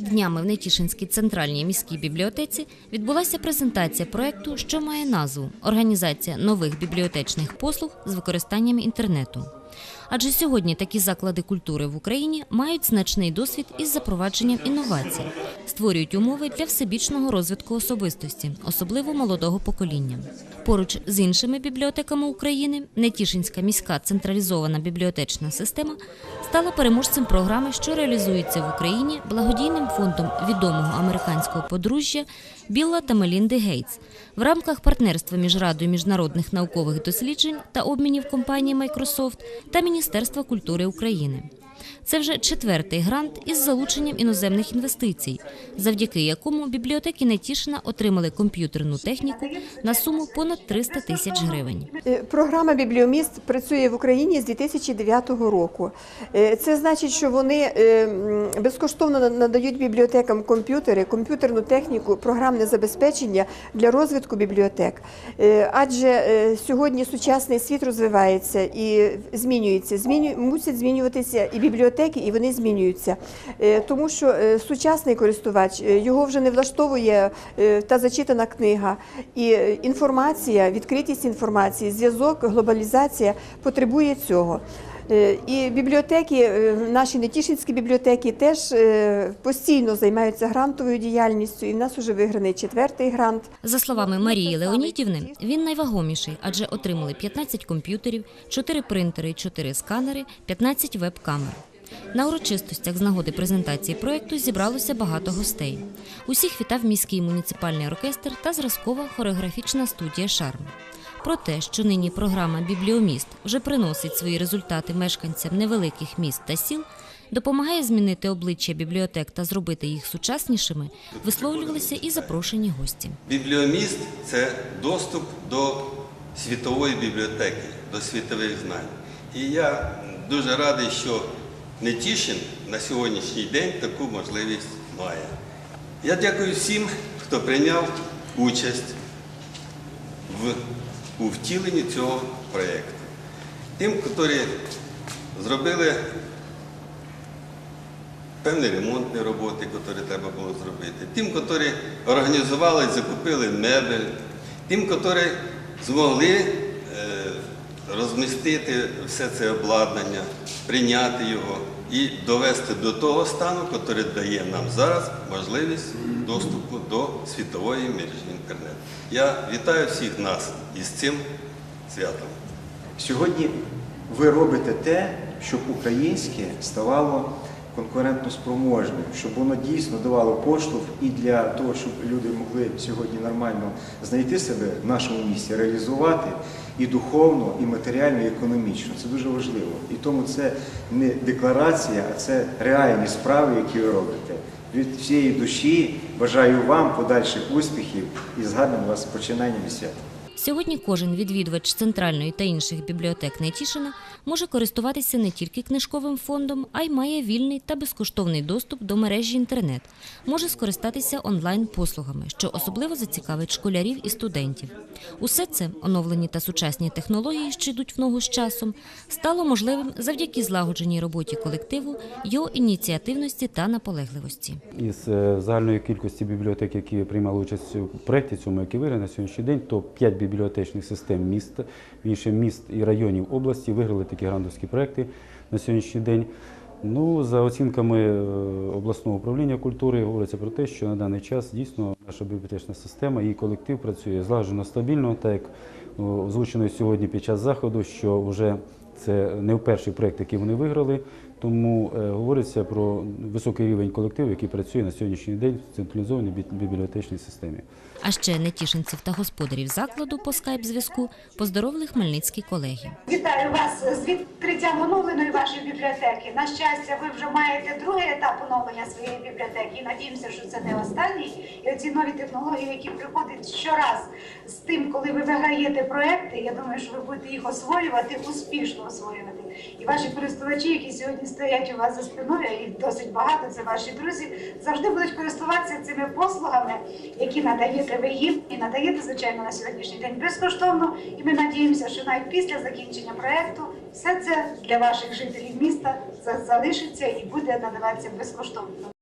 Днями в Нетішинській центральній міській бібліотеці відбулася презентація проекту, що має назву Організація нових бібліотечних послуг з використанням інтернету. Адже сьогодні такі заклади культури в Україні мають значний досвід із запровадженням інновацій, створюють умови для всебічного розвитку особистості, особливо молодого покоління. Поруч з іншими бібліотеками України Нетішинська міська централізована бібліотечна система стала переможцем програми, що реалізується в Україні благодійним фондом відомого американського подружжя Білла та Мелінди Гейтс в рамках партнерства між Радою міжнародних наукових досліджень та обмінів компанії Microsoft та Міністерства культури України. Це вже четвертий грант із залученням іноземних інвестицій, завдяки якому бібліотеки Нетішина отримали комп'ютерну техніку на суму понад 300 тисяч гривень. Е, Програма Бібліоміст працює в Україні з 2009 року. Е, Це значить, що вони е, безкоштовно надають бібліотекам комп'ютери, комп'ютерну техніку, програмне забезпечення для розвитку бібліотек. Адже сьогодні сучасний світ розвивається і змінюється. Зміню... Мусять змінюватися і бібліотеки, і вони змінюються. Е, Тому що е, сучасний користувач е, його вже не влаштовує та зачитана книга. І інформація, відкритість інформації, зв'язок, глобалізація потребує цього. І бібліотеки, наші нетішинські бібліотеки теж постійно займаються грантовою діяльністю, і в нас вже виграний четвертий грант. За словами Марії Леонідівни, він найвагоміший, адже отримали 15 комп'ютерів, 4 принтери, 4 сканери, 15 веб-камер. На урочистостях з нагоди презентації проекту зібралося багато гостей. Усіх вітав міський муніципальний оркестр та зразкова хореографічна студія Шарм. Про те, що нині програма Бібліоміст вже приносить свої результати мешканцям невеликих міст та сіл, допомагає змінити обличчя бібліотек та зробити їх сучаснішими, висловлювалися і запрошені гості. Бібліоміст це доступ до світової бібліотеки, до світових знань. І я дуже радий, що Нетішин на сьогоднішній день таку можливість має. Я дякую всім, хто прийняв участь у втіленні цього проєкту. Тим, які зробили певні ремонтні роботи, які треба було зробити, тим, які організували і закупили мебель, тим, які змогли розмістити все це обладнання, прийняти його і довести до того стану, який дає нам зараз можливість доступу до світової мережі інтернету. Я вітаю всіх нас із цим святом. Сьогодні ви робите те, щоб українське ставало конкурентно спроможним, щоб воно дійсно давало поштовх і для того, щоб люди могли сьогодні нормально знайти себе в нашому місті, реалізувати і духовно, і матеріально, і економічно. Це дуже важливо. І тому це не декларація, а це реальні справи, які ви робите. Від всієї душі бажаю вам подальших успіхів і з гарним вас починанням і святом. Сьогодні кожен відвідувач центральної та інших бібліотек Нетішина може користуватися не тільки книжковим фондом, а й має вільний та безкоштовний доступ до мережі інтернет. Може скористатися онлайн-послугами, що особливо зацікавить школярів і студентів. Усе це оновлені та сучасні технології, що йдуть в ногу з часом, стало можливим завдяки злагодженій роботі колективу, його ініціативності та наполегливості. Із е, загальної кількості бібліотек, які приймали участь у проєкті цьому, який виграє на сьогоднішній день, то 5 бібліотечних систем міст, більше міст і районів області виграли такі грантовські проекти на сьогоднішній день. Ну, за оцінками е, обласного управління культури, говориться про те, що на даний час дійсно наша бібліотечна система і колектив працює злагоджено стабільно, так як е, озвучено сьогодні під час заходу, що вже це не перший проєкт, який вони виграли, тому е, говориться про високий рівень колективу, який працює на сьогоднішній день в централізованій бі- бібліотечній системі. А ще нетішинців та господарів закладу по скайп-зв'язку поздоровили хмельницькі колеги. Вітаю вас з відкриттям оновленої вашої бібліотеки. На щастя, ви вже маєте другий етап оновлення своєї бібліотеки. І надіємося, що це не останній. І оці нові технології, які приходять щораз з тим, коли ви виграєте проекти. Я думаю, що ви будете їх освоювати, успішно освоювати. І ваші користувачі, які сьогодні стоять у вас за спиною, а їх досить багато, це ваші друзі, завжди будуть користуватися цими послугами, які надаєте ви їм і надаєте, звичайно, на сьогоднішній день безкоштовно. І ми надіємося, що навіть після закінчення проекту все це для ваших жителів міста залишиться і буде надаватися безкоштовно.